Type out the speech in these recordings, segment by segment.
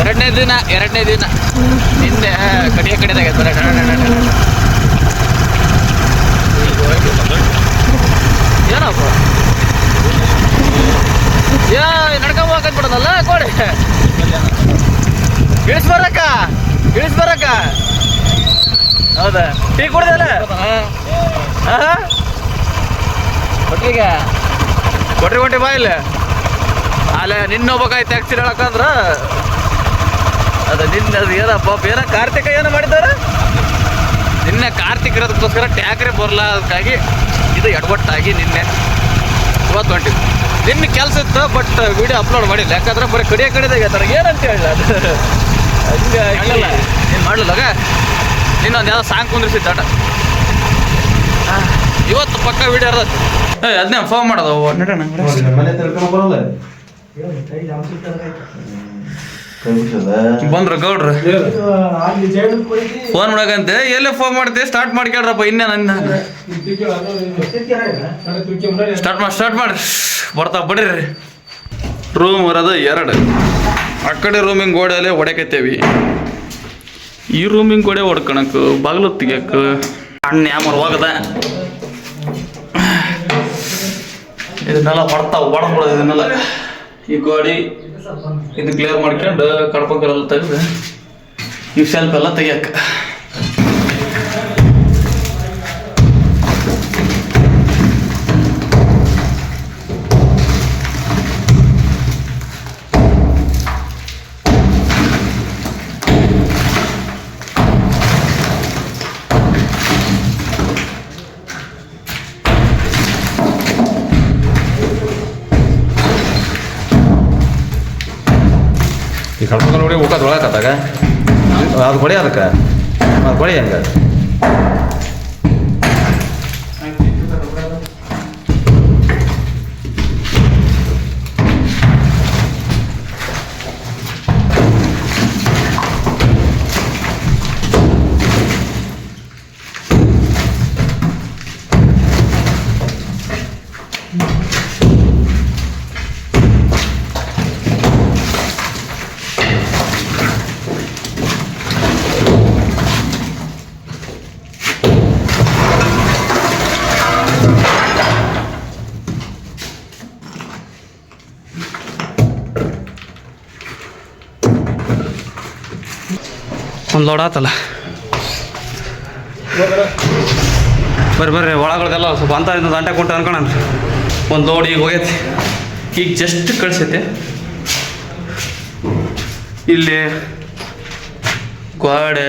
ಎರಡನೇ ದಿನ ಎರಡನೇ ದಿನ. ನಿನ್ನೆ ಕಡಿಯ ಕಡೆದಾಗ ಬರ ಏನಪ್ಪ? ಯಾ ನಡ್ಕೊಂಡ್ ಹೋಗಕ್ ಬಿಡೋದಲ್ಲ ಕೋಡಿ ಇಳಿಸ್ ಬರಕ್ಕ ಇಳಿಸ್ ಬರಕ್ಕ ಹೌದಾ ಟೀ ಕುಡ್ದಲ್ಲ ಕೊಟ್ರಿಗೆ ಕೊಟ್ರಿ ಹೊಂಟಿ ಬಾ ಇಲ್ಲಿ. ಅಲ್ಲೇ ನಿನ್ನ ಹೋಗ್ಬೇಕಾಯ್ತು ಟ್ಯಾಕ್ಸಿ ಹೇಳಕ್ಕಂದ್ರ ಅದ ನಿನ್ನ ಅದು ಏನಪ್ಪ ಏನ ಕಾರ್ತಿಕ ಏನೋ ಮಾಡಿದಾರ ನಿನ್ನೆ ಕಾರ್ತಿಕ್ ಇರೋದಕ್ಕೋಸ್ಕರ ಟ್ಯಾಕ್ರೆ ಬರಲ್ಲ ಅದಕ್ಕಾಗಿ ಇದು ಎಡವಟ್ಟಾಗಿ ನಿನ್ನೆ ಇವತ್ತು ಹೊಂಟಿದ್ವಿ ನಿನ್ನ ಕೆಲಸ ಇತ್ತು ಬಟ್ ವಿಡಿಯೋ ಅಪ್ಲೋಡ್ ಮಾಡಿಲ್ಲ. ಯಾಕಂದ್ರೆ ಬರೀ ಕಡಿಯ ಕಡೆದಾಗ ಹೇಳ್ತಾರೆ ಏನಂತ ಹೇಳಿಲ್ಲ ಅದು? ಹಂಗೆ ಹೇಳಲ್ಲ ನೀನು ಮಾಡ್ಲಿಲ್ಲಾಗ ನಿನ್ನೊಂದು ಯಾವ್ದೋ ಸಾಂಗ್ ಕುಂದ್ರಿಸಿದ್ದಾಟ ಇವತ್ತು ಪಕ್ಕ ವಿಡಿಯೋ ಇರೋದು. ಏ ಅದನ್ನೇ ಫೋನ್ ಮಾಡೋದು ನಡೋಣ ಬಂದ್ರು ಗೌಡ್ರು. ಫೋನ್ ಮಾಡಕಂತೆ. ಎಲ್ಲೇ ಫೋನ್ ಮಾಡ್ತೆ? ಸ್ಟಾರ್ಟ್ ಮಾಡ್ಕೇಳ್ರಪ್ಪ ಇನ್ನೇ ನನ್ನ. ಸ್ಟಾರ್ಟ್ ಮಾಡಿ ಸ್ಟಾರ್ಟ್ ಮಾಡಿ. ಬರ್ತಾ ಬಡ್ರಿ. ರೂಮ್ ಇರೋದು ಎರಡು. ಆ ಕಡೆ ರೂಮಿಂಗ್ ಗೋಡೆಯಲ್ಲೇ ಹೊಡೆಕತ್ತೇವಿ ಈ ರೂಮಿಂಗ್ ಗೋಡೆ ಹೊಡ್ಕೊಳಕ್ ಬಾಗಿಲು ತೆಗಿಯಕ್ ಅಣ್ಣ ಯಾಮರ್ ಹೋಗದ. ಇದನ್ನೆಲ್ಲ ಹೊಡ್ತಾವ ಹೊಡ್ಬಿಡೋದು ಇದನ್ನೆಲ್ಲ. ಈ ಗೋಡಿ ಇದು ಕ್ಲಿಯರ್ ಮಾಡ್ಕೊಂಡು ಕಡ್ಪಕ್ಕೆಲ್ಲ ತೆಗೆದು, ಈ ಸೆಲ್ಫ್ ಎಲ್ಲ ತೆಗಿಯಕ್ಕೆ ಈ ಕಳ್ಕೊಂಡು ನೋಡಿ ಊಟ ತೊಳಕತ್ತಾಗ ಅದು ಕೊಡಿ ಅದಕ್ಕೆ. ಅದು ಕೊಡಿ ಹಂಗೆ. ಒಂದು ಲೋಡ್ ಆತಲ್ಲ. ಬರ್ರಿ ಬರ್ರಿ ಒಳಗಡೆಲ್ಲ ಸ್ವಲ್ಪ ಅಂತ ಇಂತ ದಂಟೆ ಕೊಟ್ಟು ಒಂದು ಲೋಡ್ ಈಗ ಹೋಗೈತಿ. ಈಗ ಜಸ್ಟ್ ಕಳ್ಸೈತೆ. ಇಲ್ಲಿ ಗೋಡೆ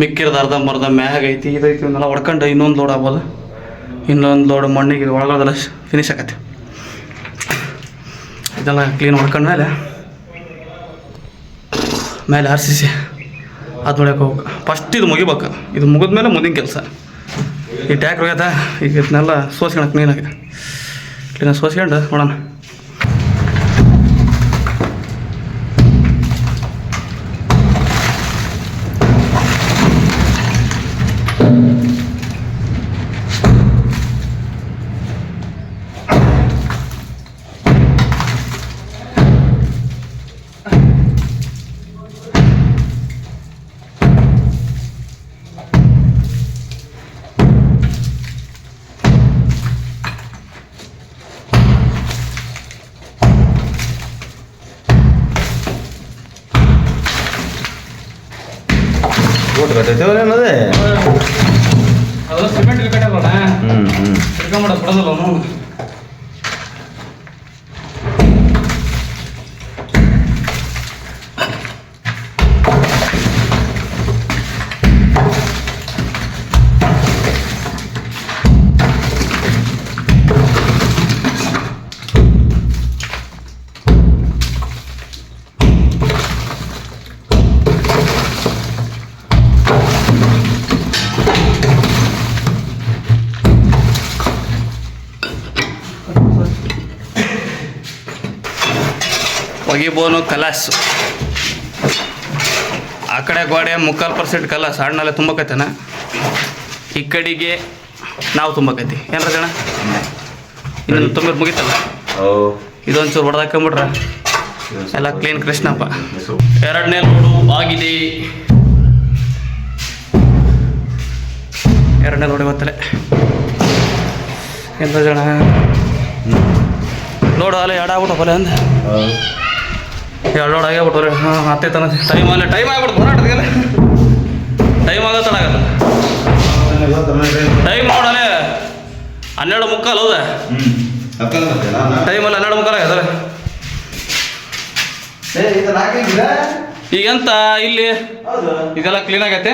ಮಿಕ್ಕಿರೋದು ಅರ್ಧಂಬರ್ಧ ಮ್ಯಾಗ ಐತಿ ಇದೈತಿ ಇವನ್ನೆಲ್ಲ ಹೊಡ್ಕೊಂಡು ಇನ್ನೊಂದು ಲೋಡ್ ಆಗ್ಬೋದು. ಇನ್ನೊಂದು ಲೋಡ್ ಮಣ್ಣಿಗೆ ಒಳಗಡೆಲ್ಲ ಫಿನಿಶ್ ಆಗತ್ತೆ ಇದೆಲ್ಲ ಕ್ಲೀನ್ ಹೊಡ್ಕೊಂಡ್ಮೇಲೆ ಮೇಲೆ ಆರ್ ಸಿ ಸಿ ಅದು ನೋಡಕ್ಕೆ ಹೋಗ್ಬೇಕು. ಫಸ್ಟ್ ಇದು ಮುಗಿಬೇಕು. ಇದು ಮುಗಿದ್ಮೇಲೆ ಮುಂದಿನ ಕೆಲಸ. ಈ ಟ್ಯಾಕ್ರ್ ಹೋಗ್ಯದ, ಈಗ ಇದನ್ನೆಲ್ಲ ಸೋಸ್ಕೊಳಕ್ ಕ್ಲೀನಾಗಿ ಕ್ಲೀನಾಗಿ ಸೋಸ್ಕೊಂಡು ನೋಡೋಣ. ಕಟ್ಟೈತೆ ಅವ್ರು ಏನದೇ ಹ್ಞೂ ಹ್ಞೂ ಹಿಡ್ಕೊಂಬಿಡ ಕಲಾಸ್. ಆ ಕಡೆ ಗೋಡೆ ಮುಕ್ಕಾಲು ಪರ್ಸೆಂಟ್ ಕಲಾಸ್. ಹಣ್ಣೆಲ್ಲ ತುಂಬಕತ್ತೇನ ಈ ಕಡೆಗೆ ನಾವು ತುಂಬಕತ್ತಿ ಏನ್ರ ಜನ ಇನ್ನೊಂದು ತುಂಬಿರ್ ಮುಗಿತಲ್ಲ? ಇದೊಂಚೂರು ಹೊಡೆದಾಕೊಂಬಿಟ್ರ ಎಲ್ಲ ಕ್ಲೀನ್ ಕೃಷ್ಣಪ್ಪ. ಎರಡನೇ ಲೋಡು ಆಗಿದೆ. ಎರಡನೇ ಲೋಡ್ ಇವತ್ತಲೆ. ಎಂತ ಜನ ನೋಡು ಅಲ್ಲೇ ಎರಡಾಗ್ಬಿಟ್ಟು ಬಲೆ ಅಂದ. ಎರಡು ಲೋಡ್ ರೀ ಹಾಂ ಹತ್ತೇ ತನ ಟೈಮ್ ಅಲ್ಲೇ ಟೈಮ್ ಆಗ್ಬಿಡ್ತು ಹೋರಾಟದಿಗೆ ಟೈಮ್ ಆಗತ್ತೆ ಟೈಮ್ ನೋಡಲೇ ಹನ್ನೆರಡು ಮುಕ್ಕಾಲು ಹೌದಾ. ಟೈಮಲ್ಲಿ ಹನ್ನೆರಡು ಮುಕ್ಕಾಲು ಆಗ್ಯದ ಈಗೆಂತ ಇಲ್ಲಿ? ಇದೆಲ್ಲ ಕ್ಲೀನ್ ಆಗೈತೆ?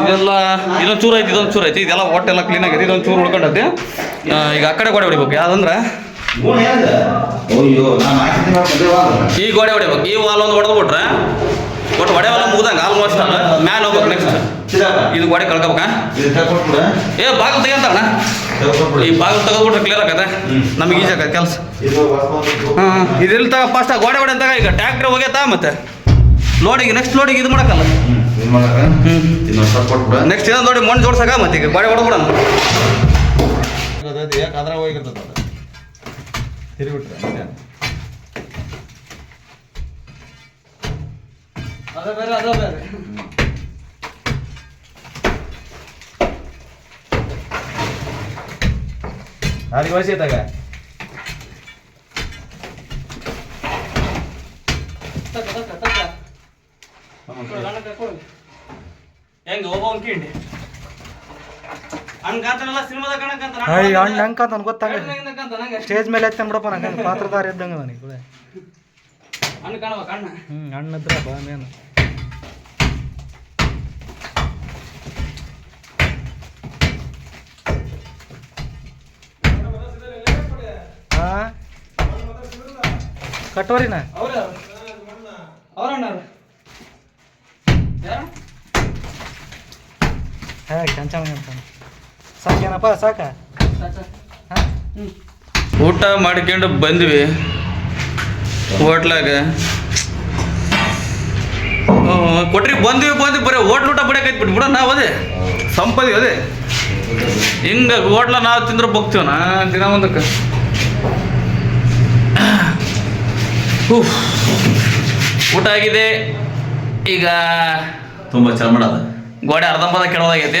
ಇದೆಲ್ಲ ಇದೊಂದು ಚೂರು ಐತಿ, ಇದೊಂದು ಚೂರು ಐತಿ. ಇದೆಲ್ಲ ಒಟ್ಟೆಲ್ಲ ಕ್ಲೀನ್ ಆಗೈತಿ, ಇದೊಂದು ಚೂರು ಉಳ್ಕೊಂಡೈತಿ. ಈಗ ಆ ಕಡೆ ಗೋಡೆ ಹೊಡಿಬೇಕು. ಯಾವ್ದಂದ್ರೆ ಅಯ್ಯೋ ನಾನು ಹಾಕಿದ್ದೀನಿ ಮದುವೆ ಆದ್ರೆ ಈ ಗೋಡೆ ಹೊಡಿಬೇಕು. ಈ ವಾಲ್ ಒಂದು ಹೊಡೆದು ಬಿಟ್ರೆ ಒಟ್ಟು ಹೊಡೆ ವಾಲ ಮುಗ್ದಂಗೆ ಆಲ್ಮೋಸ್ಟ್ ಮ್ಯಾಲ ಹೋಗ್ಬೇಕು ನೆಕ್ಸ್ಟ್ ಇದು ಗೋಡೆ ಕಳ್ಕೊಬೇಕಾ? ಇದು ಏ ಬಾಗಿಲು ತೆಗಿಯಂತಣ್ಣ ಈ ಬಾಗಿಲು ತೆಗೆದ್ಬಿಟ್ರೆ ಕ್ಲಿಯರ್ ಆಗತ್ತೆ. ನಮ್ಗೆ ಈಜಿ ಆಗತ್ತೆ ಕೆಲಸ. ಹಾಂ ಇದೆಲ್ಲ ತಗ? ಫಸ್ಟ್ ಗೋಡೆ ಹೊಡೆ ತಗ ಈಗ ಟ್ಯಾಕ್ಟ್ರ್ ಹೋಗ್ಯತಾ ಮತ್ತೆ? ಲೋಡಿಗೆ ನೆಕ್ಸ್ಟ್ ಲೋಡಿಗೆ ಇದು ಮಾಡಕ್ಕಲ್ಲ. ನೆಕ್ಸ್ಟ್ ಏನೋ ನೋಡಿ ಮಣ್ಣು ಜೋಡ್ಸಾಕ ಮತ್ತೆ ಈಗ ಗೋಡೆ ಹೊಡೆದ್ಬಿಡೋಣ. ಯಾಕೆ ಹೋಗಿರ್ತದ ಅದು ತಿರುಗಿಬಿಟ್ರೆ ಅದೇ ಬೇರೆ ಅದೇ ಬೇರೆ ನಾಳೆಗೆ ವಯಸ್ಸು ಐತಾಗ ಹೆಂಗ ಒಬ್ಬ ಒಂದು ಕಿಂಡಿ ಹಂಗ ಸಿನಿಮಾದ ಅಯ್ಯ ಹಂಗೆ ಅಂತ ಗೊತ್ತಾಗ? ಸ್ಟೇಜ್ ಮೇಲೆ ಎತ್ತನ್ ಬಿಡಪ್ಪ ನಂಗೆ ಪಾತ್ರದಾರ ಇದ್ದಂಗೆ ನನಗೆ ಕೂಡ ಅಣ್ಣ ಹ್ಞೂ ಹಣ್ಣಿದ್ರ ಬಾ ಮೇನು. ಹಾಂ ಕಟ್ಟೋರಿನ ಹೇ ಕಂಚನ ಅಂತ. ಸಾಕೇನಪ್ಪ ಸಾಕ. ಊಟ ಮಾಡ್ಕೊಂಡು ಬಂದ್ವಿ. ಹೋಟ್ಲಾಗ. ಕೊಟ್ರಿ ಬಂದ್ವಿ ಬಂದ್ವಿ ಬರೀ ಹೋಟ್ಲ್ ಊಟ ಬಿಡಕೈತಿ ಬಿಟ್ಬಿಡ ಬಿಡ ನಾವು ಅದೇ ಸಂಪದಿ ಅದೇ ಹಿಂಗ ಹೋಟ್ಲ ನಾವು ತಿಂದ್ರೆ ಬಗ್ತೀವ ನಾ ದಿನ ಒಂದಕ್ಕೆ. ಉಫ್. ಊಟ ಆಗಿದೆ. ಈಗ ತುಂಬ ಚರ್ಮಡ ಮಾಡದ ಗೋಡೆ ಅರ್ಧಂಬರ್ಧ ಕೆಳೋದಾಗೈತಿ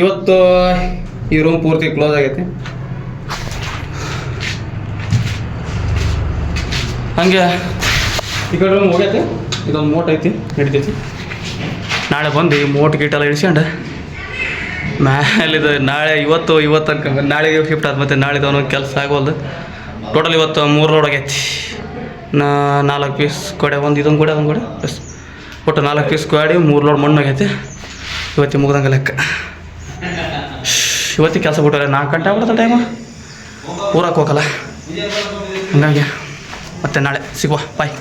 ಇವತ್ತು ಈ ರೂಮ್ ಪೂರ್ತಿ ಕ್ಲೋಸ್ ಆಗೈತಿ. ಹಂಗೆ ಈ ಕಡೆ ರೂಮ್ ಹೋಗೈತಿ. ಇದೊಂದು ಮೋಟ್ ಐತಿ, ನಡಿತೈತಿ. ನಾಳೆ ಬಂದು ಈ ಮೋಟ್ ಗೀಟೆಲ್ಲ ಇಳಿಸ್ಕೊಂಡು ಮ್ಯಾಲಿದು ನಾಳೆ ಇವತ್ತು ಇವತ್ತು ಅನ್ಕೊಂಡ್ ನಾಳೆಗೆ ಶಿಫ್ಟ್ ಆದ ಮತ್ತೆ ನಾಳೆ ಅವನು ಕೆಲಸ ಆಗೋಲ್ದು. ಟೋಟಲ್ ಇವತ್ತು ಮೂರು ರೋಡ್ ಆಗೈತಿ. ನಾಲ್ಕು ಪೀಸ್ ಕೊಡೆ ಒಂದು ಇದೊಂದು ಕೊಡೆ ಅದೊಂದು ಕೊಡೆ ಒಟ್ಟು ನಾಲ್ಕು ಪೀಸ್ ಕೊಡಿ ಮೂರು ಲೋಡ್ ಮಣ್ಣು ಆಗೈತಿ ಇವತ್ತಿಗೆ ಮುಗ್ದಂಗೆ ಲೆಕ್ಕ. ಇವತ್ತಿಗೆ ಕೆಲಸ ಬಿಟ್ಟರೆ ನಾಲ್ಕು ಗಂಟೆ ಆಗ್ಬಿಡುತ್ತೆ ಟೈಮು ಊರಕ್ಕೆ ಹೋಗಲ್ಲ. ಹಂಗಾಗಿ ಮತ್ತೆ ನಾಳೆ ಸಿಗುವ. ಬಾಯ್